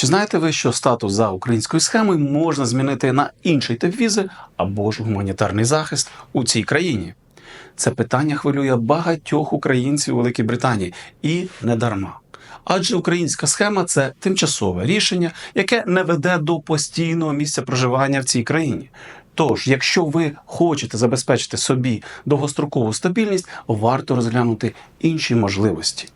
Чи знаєте ви, що статус за українською схемою можна змінити на інший тип візи або ж гуманітарний захист у цій країні? Це питання хвилює багатьох українців у Великій Британії і не дарма. Адже українська схема це тимчасове рішення, яке не веде до постійного місця проживання в цій країні. Тож, якщо ви хочете забезпечити собі довгострокову стабільність, варто розглянути інші можливості.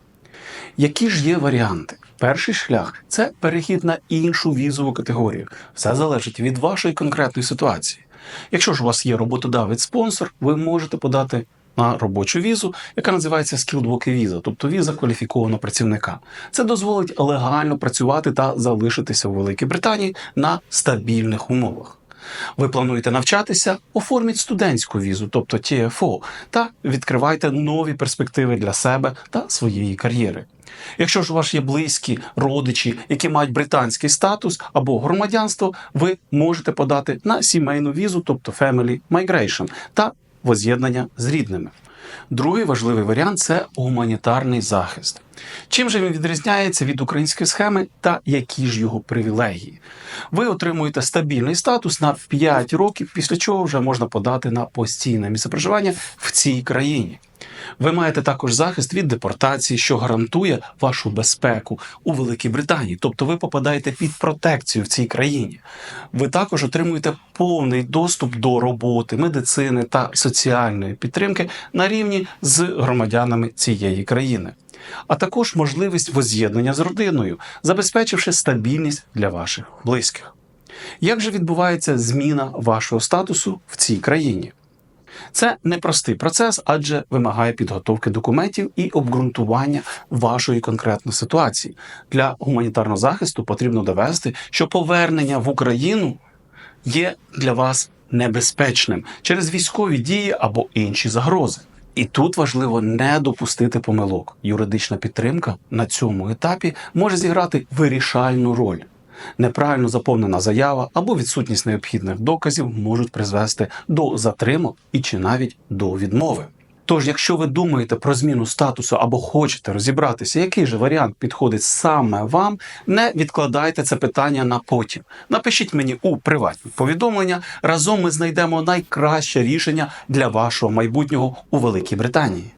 Які ж є варіанти? Перший шлях це перехід на іншу візову категорію. Все залежить від вашої конкретної ситуації. Якщо ж у вас є роботодавець-спонсор, ви можете подати на робочу візу, яка називається Skilled Worker Visa, тобто віза кваліфікованого працівника. Це дозволить легально працювати та залишитися у Великій Британії на стабільних умовах. Ви плануєте навчатися, оформіть студентську візу, тобто TFO, та відкривайте нові перспективи для себе та своєї кар'єри. Якщо ж у вас є близькі родичі, які мають британський статус або громадянство, ви можете подати на сімейну візу, тобто Family Migration, та воз'єднання з рідними. Другий важливий варіант це гуманітарний захист. Чим же він відрізняється від української схеми та які ж його привілегії? Ви отримуєте стабільний статус на 5 років, після чого вже можна подати на постійне місце проживання в цій країні. Ви маєте також захист від депортації, що гарантує вашу безпеку у Великій Британії, тобто ви попадаєте під протекцію в цій країні. Ви також отримуєте повний доступ до роботи, медицини та соціальної підтримки на рівні з громадянами цієї країни. А також можливість воз'єднання з родиною, забезпечивши стабільність для ваших близьких. Як же відбувається зміна вашого статусу в цій країні? Це непростий процес, адже вимагає підготовки документів і обґрунтування вашої конкретної ситуації. Для гуманітарного захисту потрібно довести, що повернення в Україну є для вас небезпечним через військові дії або інші загрози. І тут важливо не допустити помилок. Юридична підтримка на цьому етапі може зіграти вирішальну роль. Неправильно заповнена заява або відсутність необхідних доказів можуть призвести до затримок і чи навіть до відмови. Тож, якщо ви думаєте про зміну статусу або хочете розібратися, який же варіант підходить саме вам, не відкладайте це питання на потім. Напишіть мені у приватні повідомлення. Разом ми знайдемо найкраще рішення для вашого майбутнього у Великій Британії.